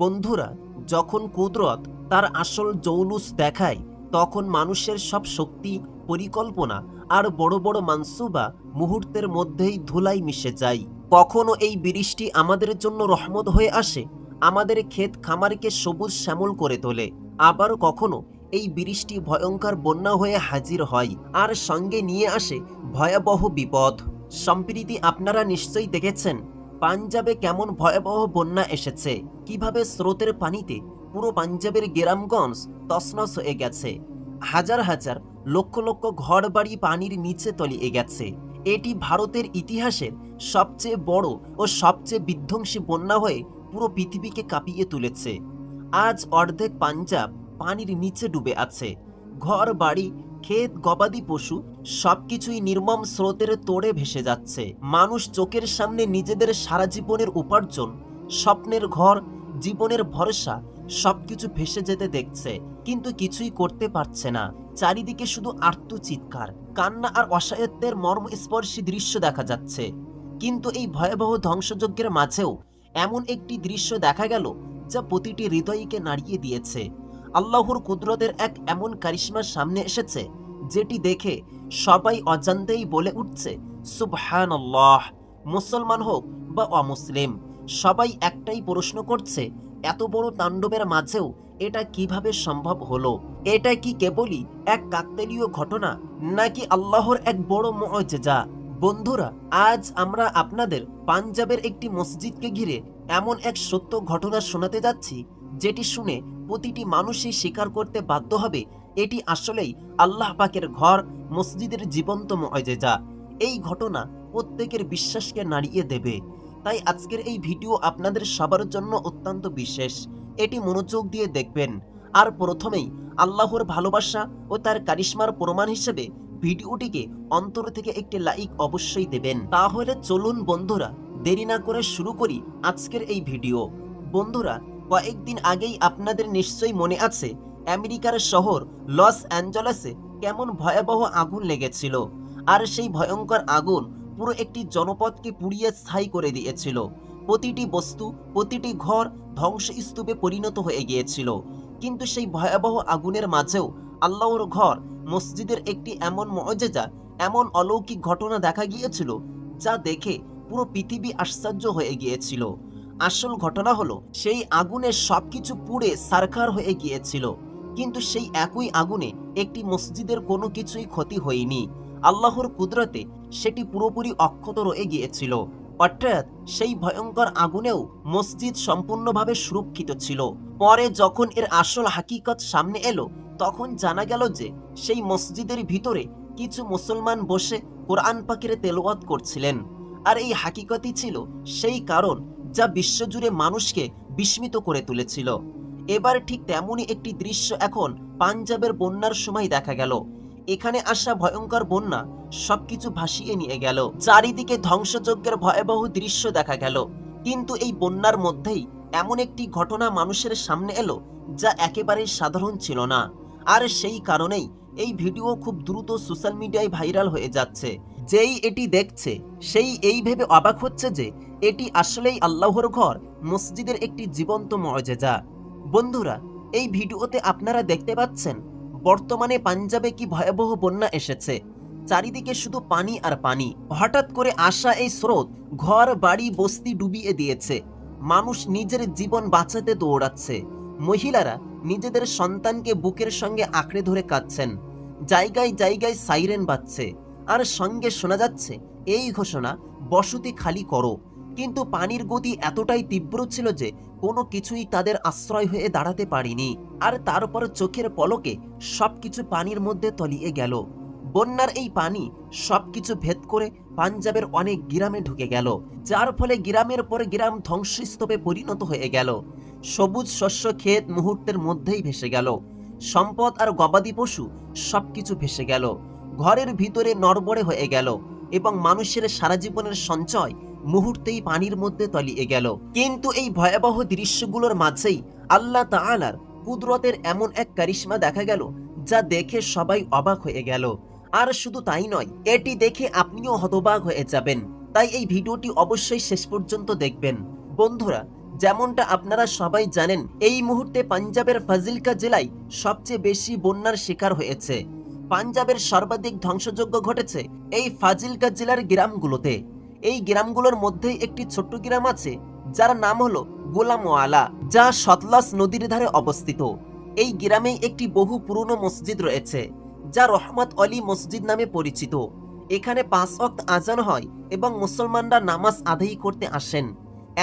বন্ধুরা, যখন কুদরত তার আসল জৌলুস দেখায়, তখন মানুষের সব শক্তি, পরিকল্পনা আর বড় বড় মানসুবা মুহূর্তের মধ্যেই ধুলাই মিশে যায়। কখনো এই বৃষ্টি আমাদের জন্য রহমত হয়ে আসে, আমাদের ক্ষেত খামারকে সবুজ শ্যামল করে তোলে। আবার কখনো এই বৃষ্টি ভয়ঙ্কর বন্যা হয়ে হাজির হয় আর সঙ্গে নিয়ে আসে ভয়াবহ বিপদ। সম্প্রীতি আপনারা নিশ্চয়ই দেখেছেন। পাঞ্জাবে কেমন ভয়াবহ বন্যা এসেছে? কীভাবে স্রোতের পানিতে পুরো পাঞ্জাবের গ্রামগঞ্জ তছনছ হয়ে গেছে? হাজার হাজার, লক্ষ লক্ষ ঘর বাড়ি পানির নিচে তলিয়ে গেছে। এটি ভারতের ইতিহাসের সবচেয়ে বড় ও সবচেয়ে বিধ্বংসী বন্যা হয়ে পুরো পৃথিবীকে কাঁপিয়ে তুলেছে। আজ অর্ধেক পাঞ্জাব পানির নিচে ডুবে আছে। ঘর বাড়ি ক্ষেত, গবাদি পশু, সবকিছুই নির্মম স্রোতের তোড়ে ভেসে যাচ্ছে। মানুষ চোখের সামনে নিজেদের সারা জীবনের উপার্জন, স্বপ্নের ঘর, জীবনের ভরসা, সবকিছু ভেসে যেতে দেখছে, কিন্তু কিছুই করতে পারছে না। চারিদিকে শুধু আর্ত চিৎকার, কান্না আর অসহায়ত্বের মর্মস্পর্শী দৃশ্য দেখা যাচ্ছে। কিন্তু এই ভয়াবহ ধ্বংসযজ্ঞের মাঝেও এমন একটি দৃশ্য দেখা গেল, যা প্রতিটি হৃদয়কে নাড়িয়ে দিয়েছে। আল্লাহর কুদরতের এক এমন কারিশ্মার সামনে এসেছে, যেটি দেখে সবাই অজান্তেই বলে উঠছে সুবহান আল্লাহ মুসলমান হোক বা অমুসলিম, সবাই একটাই প্রশ্ন করছে, এত বড় তাণ্ডবের মাঝেও এটা কীভাবে সম্ভব হলো? এটা কি কেবলই এক কাকতালীয় ঘটনা, নাকি আল্লাহর এক বড় মজেজা? বন্ধুরা, আজ আমরা আপনাদের পাঞ্জাবের একটি মসজিদকে ঘিরে এমন এক সত্য ঘটনা শোনাতে যাচ্ছি, যেটি শুনে প্রতিটি মানুষই স্বীকার করতে বাধ্য হবে, এটি আসলেই আল্লাহ পাকের ঘর, মসজিদের জীবন্ত মজেজা এই ঘটনা প্রত্যেকের বিশ্বাসকে নাড়িয়ে দেবে। তাই আজকের এই ভিডিও আপনাদের সবার জন্য অত্যন্ত বিশেষ। এটি মনোযোগ দিয়ে দেখবেন। আর প্রথমেই আল্লাহর ভালোবাসা ও তার কারিশ্মার প্রমাণ হিসেবে ভিডিওটিকে অন্তর থেকে একটি লাইক অবশ্যই দেবেন। তাহলে চলুন বন্ধুরা, দেরি না করে শুরু করি আজকের এই ভিডিও। বন্ধুরা কয়েকদিন আগেই আপনাদের নিশ্চয়ই মনে আছে, আমেরিকার শহর লস অ্যাঞ্জেলেসে কেমন ভয়াবহ আগুন লেগেছিল। আর সেই ভয়ঙ্কর আগুন পুরো একটি জনপদকে পুড়িয়ে স্থায়ী করে দিয়েছিল। প্রতিটি বস্তু, প্রতিটি ঘর ধ্বংসস্তূপে পরিণত হয়ে গিয়েছিল। কিন্তু সেই ভয়াবহ আগুনের মাঝেও আল্লাহর ঘর, মসজিদের একটি এমন মজেজা এমন অলৌকিক ঘটনা দেখা গিয়েছিল, যা দেখে পুরো পৃথিবী আশ্চর্য হয়ে গিয়েছিল। আসল ঘটনা হলো, সেই আগুনে সবকিছু পুড়ে সারকার হয়ে গিয়েছিল। কিন্তু সেই একই আগুনে একটি মসজিদের কোনো কিছুই ক্ষতি হয়নি। আল্লাহর কুদরতে সেটি পুরোপুরি অক্ষত রয়ে গিয়েছিল। অর্থাৎ সেই ভয়ঙ্কর আগুনেও মসজিদ সম্পূর্ণভাবে সুরক্ষিত ছিল। পরে যখন এর আসল হাকিকত সামনে এলো, তখন জানা গেল যে সেই মসজিদের ভিতরে কিছু মুসলমান বসে কোরআন পাকের তেলাওয়াত করছিলেন। আর এই হাকিকতই ছিল সেই কারণ যা বিশ্বজুড়ে মানুষকে বিস্মিত করে তুলেছিল। এবার ঠিক তেমনই একটি দৃশ্য এখন পাঞ্জাবের বন্যার সময় দেখা গেল। এখানে আসা ভয়ঙ্কর বন্যা সবকিছু ভাসিয়ে নিয়ে গেল। চারিদিকে ধ্বংসযজ্ঞের ভয়াবহ দৃশ্য দেখা গেল। কিন্তু এই বন্যার মধ্যেই এমন একটি ঘটনা মানুষের সামনে এলো যা একেবারেই সাধারণ ছিল না। আর সেই কারণেই এই ভিডিও খুব দ্রুত সোশ্যাল মিডিয়ায় ভাইরাল হয়ে যাচ্ছে। যেই এটি দেখছে, সেই এই ভেবে অবাক হচ্ছে যে এটি আসলেই আল্লাহর ঘর, মসজিদের একটি জীবন্ত মজেজা বন্ধুরা, এই ভিডিওতে আপনারা দেখতে পাচ্ছেন, বর্তমানে পাঞ্জাবে কি ভয়াবহ বন্যা এসেছে। চারিদিকে শুধু পানি আর পানি। হঠাৎ করে আসা এই স্রোত ঘর, বাড়ি, বস্তি ডুবিয়ে দিয়েছে। মানুষ নিজের জীবন বাঁচাতে দৌড়াচ্ছে। মহিলারা নিজেদের সন্তানকে বুকের সঙ্গে আঁকড়ে ধরে কাঁদছেন। জায়গায় জায়গায় সাইরেন বাজছে। আর সঙ্গে শোনা যাচ্ছে, এই ঘোষণা, বসতি খালি করো। কিন্তু পানির গতি এতটাই তীব্র ছিল যে, কোনো কিছুই তাদের আশ্রয় হয়ে দাঁড়াতে পারিনি। আর তারপর চোখের পলকে সবকিছু পানির মধ্যে তলিয়ে গেল। বন্যার এই পানি সবকিছু ভেদ করে পাঞ্জাবের অনেক গ্রামে ঢুকে গেল, যার ফলে গ্রামের পর গ্রাম ধ্বংসস্তূপে পরিণত হয়ে গেল। সবুজ শস্য ক্ষেত মুহূর্তের মধ্যেই ভেসে গেল। সম্পদ আর গবাদি পশু সব কিছু ভেসে গেল। ঘরের ভিতরে নড়বড়ে হয়ে গেল এবং মানুষের সারা জীবনের সঞ্চয় মুহূর্তেই পানির মধ্যে তলিয়ে গেল। কিন্তু এই ভয়াবহ দৃশ্যগুলোর মাঝেই আল্লাহ তাআলার কুদরতের এমন এক কারিশ্মা দেখা গেল যা দেখে সবাই অবাক হয়ে গেল। আর শুধু তাই নয়, এটি দেখে আপনিও হতবাক হয়ে যাবেন। তাই এই ভিডিওটি অবশ্যই শেষ পর্যন্ত দেখবেন। বন্ধুরা, যেমনটা আপনারা সবাই জানেন, এই মুহূর্তে পাঞ্জাবের ফাজিলকা জেলায় সবচেয়ে বেশি বন্যার শিকার হয়েছে। পাঞ্জাবের সর্বাধিক ধ্বংসযজ্ঞ ঘটেছে এই ফাজিলকা জেলার গ্রামগুলোতে। এই গ্রামগুলোর মধ্যেই একটি ছোট্ট গ্রাম আছে, যার নাম হলো গোলামওয়ালা, যা সতলাস নদীর ধারে অবস্থিত। এই গ্রামে একটি বহু পুরনো মসজিদ রয়েছে, যা রহমত অলি মসজিদ নামে পরিচিত। এখানে পাঁচ অক্ত আজান হয় এবং মুসলমানরা নামাজ আদায়ী করতে আসেন।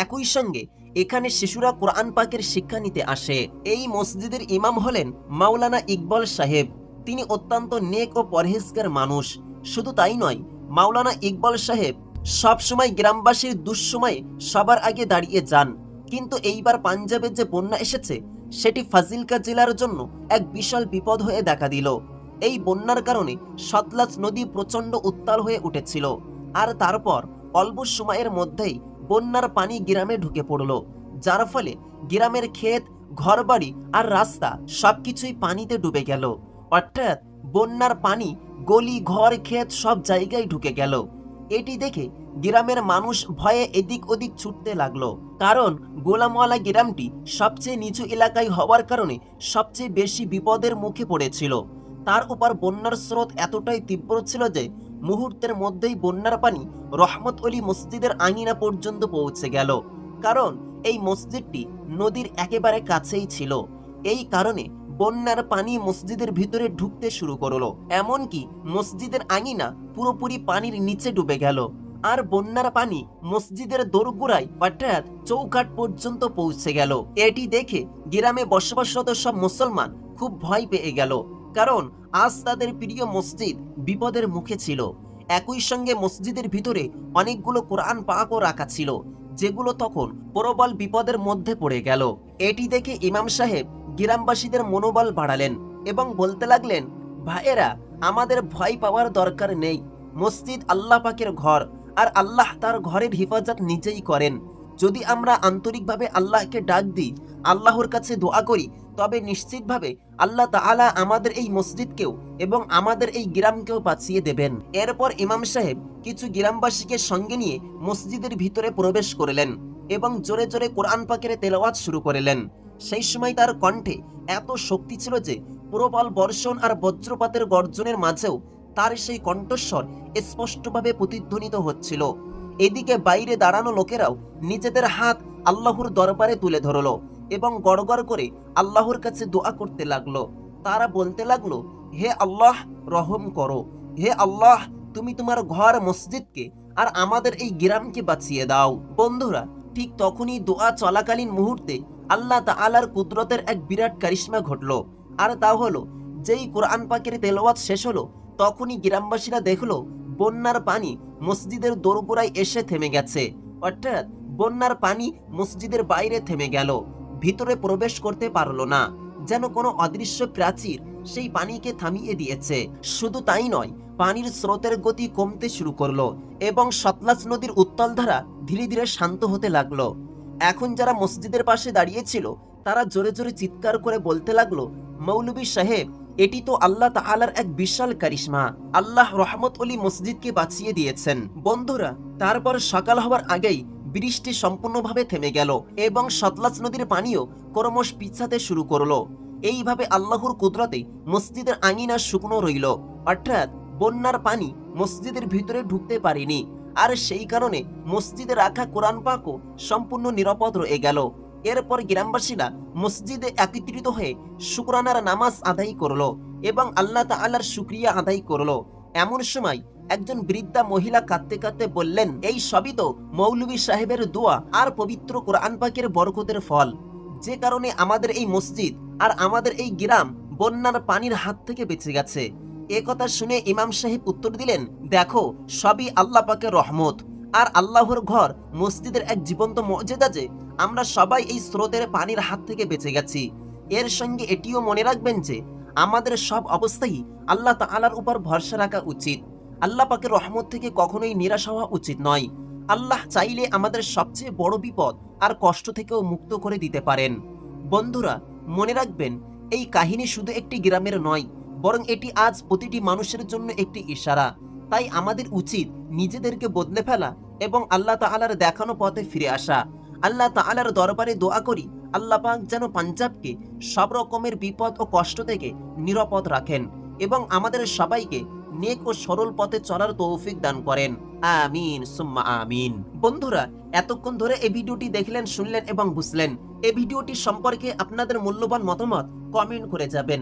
একই সঙ্গে এখানে শিশুরা কোরআন পাকের শিক্ষা নিতে আসে। এই মসজিদের ইমাম হলেন মাওলানা ইকবাল সাহেব। তিনি অত্যন্ত নেক ও পরহেজগার মানুষ। শুধু তাই নয়, মাওলানা ইকবাল সাহেব সবসময় গ্রামবাসীর দুঃসময়ে সবার আগে দাঁড়িয়ে যান। কিন্তু এইবার পাঞ্জাবে যে বন্যা এসেছে, সেটি ফাজিলকা জেলার জন্য এক বিশাল বিপদ হয়ে দেখা দিল। এই বন্যার কারণে সতলাজ নদী প্রচণ্ড উত্তাল হয়ে উঠেছিল। আর তারপর অল্প সময়ের মধ্যেই বন্যার পানি গ্রামে ঢুকে পড়ল। যার ফলে গ্রামের ক্ষেত, ঘরবাড়ি আর রাস্তা সবকিছুই পানিতে ডুবে গেল। অর্থাৎ বন্যার পানি, গলি, ঘর, ক্ষেত সব জায়গায় ঢুকে গেল। এটি দেখে গ্রামের মানুষ ভয়ে এদিক ওদিক ছুটতে লাগল। কারণ গোলামওয়ালা গ্রামটি সবচেয়ে নিচু এলাকায় হওয়ার কারণে সবচেয়ে বেশি বিপদের মুখে পড়েছিল। তার উপর বন্যার স্রোত এতটাই তীব্র ছিল যে মুহূর্তের মধ্যেই বন্যার পানি রহমত অলি মসজিদের আঙিনা পর্যন্ত পৌঁছে গেল। কারণ এই মসজিদটি নদীর একেবারে কাছেই ছিল। এই কারণে বন্যার পানি মসজিদের ভিতরে ঢুকতে শুরু করল। এমনকি মসজিদের আঙিনা পুরোপুরি পানির নিচে ডুবে গেল। আর বন্যার পানি মসজিদের দোরগোড়ায় অর্থাৎ চৌকাট পর্যন্ত পৌঁছে গেল। এটি দেখে গ্রামে বসবাসরত সব মুসলমান খুব ভয় পেয়ে গেল। কারণ আজ তাদের প্রিয় মসজিদ বিপদের মুখে ছিল। একই সঙ্গে মসজিদের ভিতরে অনেকগুলো কোরআন পাকও রাখা ছিল, যেগুলো তখন প্রবল বিপদের মধ্যে পড়ে গেল। এটি দেখে ইমাম সাহেব গ্রামবাসীদের মনোবল বাড়ালেন এবং বলতে লাগলেন, ভাইয়েরা, আমাদের ভয় পাওয়ার দরকার নেই। মসজিদ আল্লাহ পাকের ঘর আর আল্লাহ তার ঘরের হেফাজত নিজেই করেন। যদি আমরা আন্তরিকভাবে আল্লাহকে ডাক দিই, আল্লাহর কাছে দোয়া করি, তবে নিশ্চিতভাবে আল্লাহ তাআলা আমাদের এই মসজিদকেও এবং আমাদের এই গ্রামকেও বাঁচিয়ে দেবেন। এরপর ইমাম সাহেব কিছু গ্রামবাসীকে সঙ্গে নিয়ে মসজিদের ভিতরে প্রবেশ করলেন এবং জোরে জোরে কোরআন পাকের তেলাওয়াত শুরু করলেন। সেই সময় তার কণ্ঠে এত শক্তি ছিল যে প্রবল বর্ষণ আর বজ্রপাতের গর্জনের মাঝেও তার সেই কণ্ঠস্বর স্পষ্টভাবে প্রতিধ্বনিত হচ্ছিল। এদিকে বাইরে দাঁড়ানো লোকেরাও নিজেদের হাত আল্লাহর দরবারে তুলে ধরলো এবং গড়গড় করে আল্লাহর কাছে দোয়া করতে লাগল। তারা বলতে লাগল, হে আল্লাহ, রহম করো। হে আল্লাহ, তুমি তোমার ঘর মসজিদকে আর আমাদের এই গ্রামকে বাঁচিয়ে দাও। বন্ধুরা, ঠিক তখনই দোয়া চলাকালীন মুহূর্তে আল্লাহ তাআলার কুদরতের এক বিরাট কারিশ্মা ঘটলো। আর তা হলো, যেই কোরআন পাকের তেলাওয়াত শেষ হলো, তখনই গ্রামবাসীরা দেখল, বন্যার পানি মসজিদের দোরগোড়ায় এসে থেমে গেছে। অর্থাৎ বন্যার পানি মসজিদের বাইরে থেমে গেল। ভিতরে প্রবেশ করতে পারল না। যেন কোনো অদৃশ্য প্রাচীর সেই পানিকে থামিয়ে দিয়েছে। শুধু তাই নয়, পানির স্রোতের গতি কমতে শুরু করল এবং সতলাজ নদীর উত্তল ধারা ধীরে ধীরে শান্ত হতে লাগল। এখন যারা মসজিদের পাশে দাঁড়িয়েছিল, তারা জোরে জোরে চিৎকার করে বলতে লাগল, মৌলবী সাহেব, এটি তো আল্লাহ তাআলার এক বিশাল কারিশমা। আল্লাহ রহমত অলি মসজিদকে বাঁচিয়ে দিয়েছেন। বন্ধুরা, তারপর সকাল হওয়ার আগেই বৃষ্টি সম্পূর্ণভাবে থেমে গেল এবং সতলাজ নদীর পানিও ক্রমশ পিছাতে শুরু করল। এইভাবে আল্লাহর কুদরতে মসজিদের আঙিনা শুকনো রইল। অর্থাৎ বন্যার পানি মসজিদের ভিতরে ঢুকতে পারেনি। আর সেই কারণে মসজিদে রাখা কোরআন পাকও সম্পূর্ণ নিরাপদ রয়ে গেল। এরপর গ্রামবাসীরা মসজিদে একত্রিত হয়ে শুক্রানার নামাজ আদায় করল এবং আল্লাহ তাআলার শুক্রিয়া আদায় করল। এমন সময় একজন বৃদ্ধা মহিলা কাঁদতে কাঁদতে বললেন, এই সবই তো মৌলভী সাহেবের দোয়া আর পবিত্র কোরআন পাকের বরকতের ফল। যে কারণে আমাদের এই মসজিদ আর আমাদের এই গ্রাম বন্যার পানির হাত থেকে বেঁচে গেছে। এ কথা শুনে ইমাম সাহেব উত্তর দিলেন, দেখো, সবই আল্লাহ পাকের রহমত। আর আল্লাহর ঘর মসজিদের এক জীবন্ত মর্যাদা যে, আমরা সবাই এই স্রোতের পানির হাত থেকে বেঁচে গেছি। এর সঙ্গে এটিও মনে রাখবেন যে, আমাদের সব অবস্থায় আল্লাহ তাআলার উপর ভরসা রাখা উচিত। আল্লাহ পাকের রহমত থেকে কখনোই নিরাশ হওয়া উচিত নয়। আল্লাহ চাইলে আমাদের সবচেয়ে বড় বিপদ আর কষ্ট থেকেও মুক্ত করে দিতে পারেন। বন্ধুরা, মনে রাখবেন, এই কাহিনী শুধু একটি গ্রামের নয় বরং এটি আজ প্রতিটি মানুষের জন্য একটি ইশারা। তাই আমাদের উচিত নিজেদেরকে বদলে ফেলা এবং আল্লাহ তাআলার দেখানো পথে ফিরে আসা। আল্লাহ তাআলার দরবারে দোয়া করি, আল্লাহ পাক যেন পাঞ্জাবকে সব রকমের বিপদ ও কষ্ট থেকে নিরাপদ রাখেন এবং আমাদের সবাইকে নেক ও সরল পথে চলার তৌফিক দান করেন। আমিন, সুম্মা আমিন। বন্ধুরা, এতক্ষণ ধরে এই ভিডিওটি দেখলেন, শুনলেন এবং বুঝলেন। এই ভিডিওটি সম্পর্কে আপনাদের মূল্যবান মতামত কমেন্ট করে যাবেন।